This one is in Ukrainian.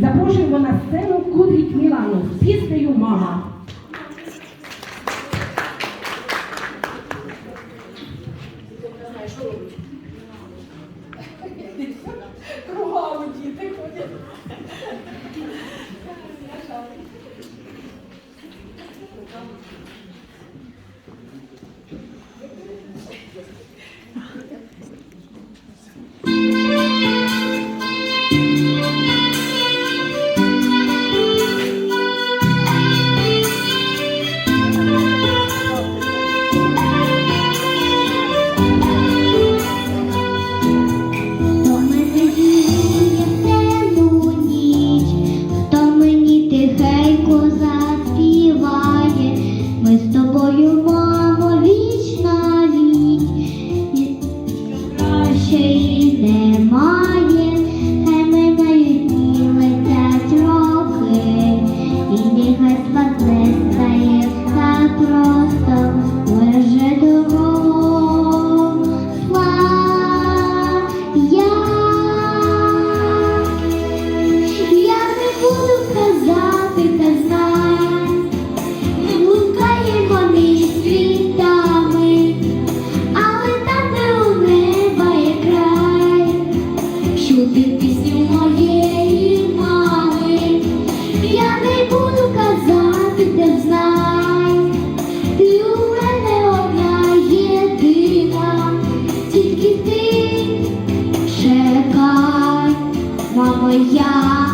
Запрошуємо на сцену Кудрік Мілану з піснею Мама. Чекай,